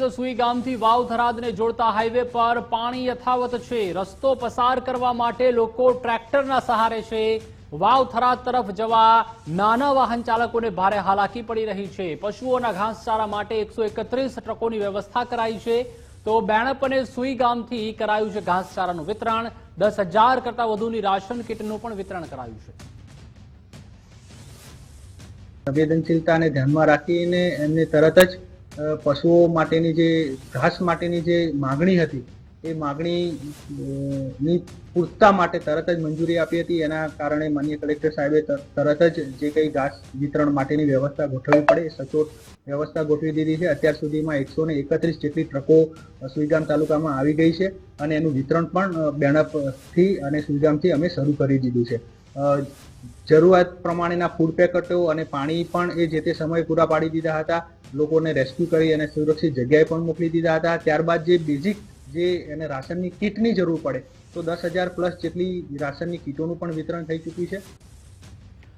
સુઈ ગામથી વાવ થરાદને જોડતા હાઈવે પર પાણી યથાવત છે. રસ્તો પસાર કરવા માટે લોકો ટ્રેક્ટરના સહારે છે. વાવ થરાદ તરફ જવા નાના વાહન ચાલકોને ભારે હાલાકી પડી રહી છે. પશુઓના ઘાસચારા માટે એકસો ટ્રકોની વ્યવસ્થા કરાઈ છે. તો બેણપ અને સુઈ ગામથી કરાયું છે ઘાસચારાનું વિતરણ. દસ હજાર કરતા વધુની રાશન કીટનું પણ વિતરણ કરાયું છે. સંવેદનશીલતાને ધ્યાનમાં રાખીને એમને તરત જ પશુઓ માટેની જે, ઘાસ માટેની જે માગણી હતી, એ માગણીની પૂરતા માટે તરત જ મંજૂરી આપી હતી. એના કારણે માન્ય કલેક્ટર સાહેબે તરત જ જે કંઈ ઘાસ વિતરણ માટેની વ્યવસ્થા ગોઠવવી પડે, સચોટ વ્યવસ્થા ગોઠવી દીધી છે. અત્યાર સુધીમાં એકસો ને એકત્રીસ જેટલી ટ્રકો સુઈગામ તાલુકામાં આવી ગઈ છે અને એનું વિતરણ પણ બેણપથી અને સુઈગામથી અમે શરૂ કરી દીધું છે. જરૂરિયાત પ્રમાણેના ફૂડ પેકેટો અને પાણી પણ એ જે તે સમયે પૂરા પાડી દીધા હતા. લોકોને રેસ્ક્યુ કરી અને સુરક્ષિત જગ્યાએ પણ મોકલી દીધા હતા. ત્યારબાદ જે બેઝિક જે એને રાશનની કીટની જરૂર પડે, તો દસ હજાર પ્લસ જેટલી રાશનની કીટોનું પણ વિતરણ થઈ ચૂક્યું છે.